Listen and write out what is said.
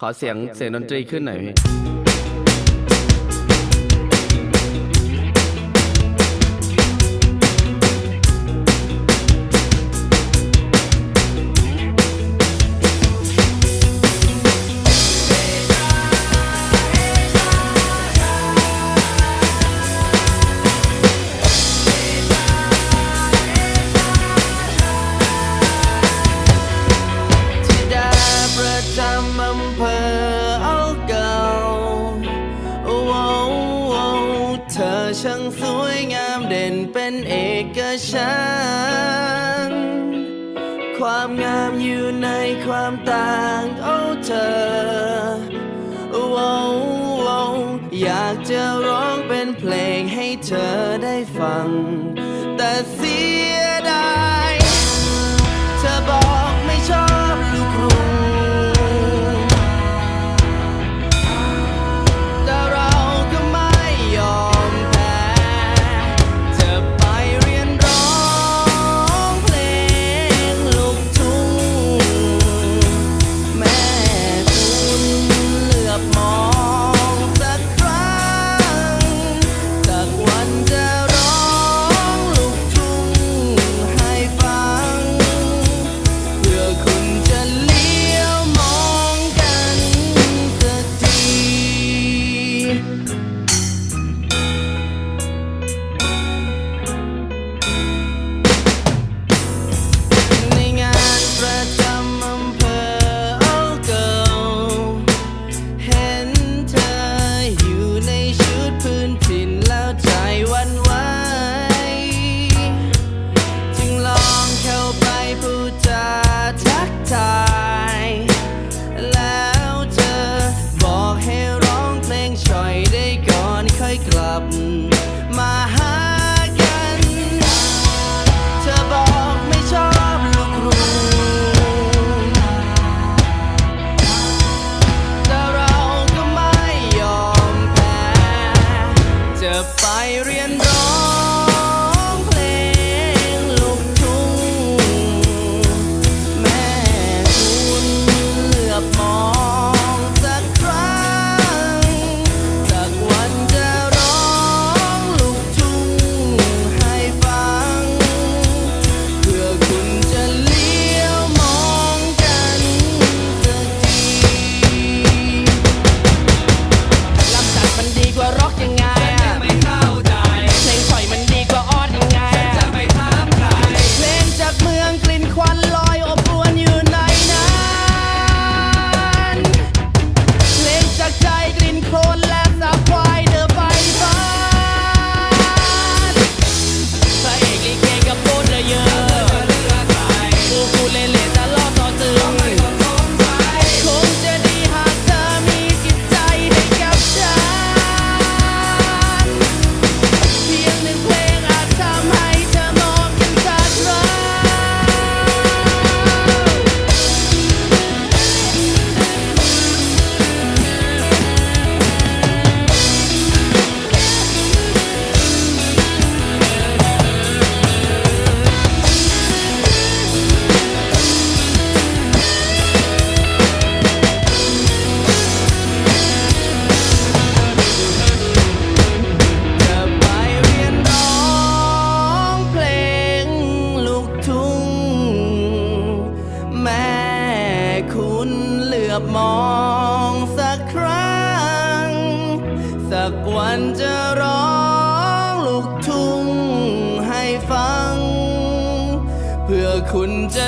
ขอเสียงเสียงดนตรีขึ้นหน่อยพี่ ช่างสวยงามเด่นเป็นเอกฉันความงามอยู่ในความต่างโอ้เธอว้าว้อยากจะร้องเป็นเพลงให้เธอได้ฟัง แต่เสีย อบมองสักครั้ง สักวันจะร้องลูกทุ่งให้ฟัง เพื่อคุณจะ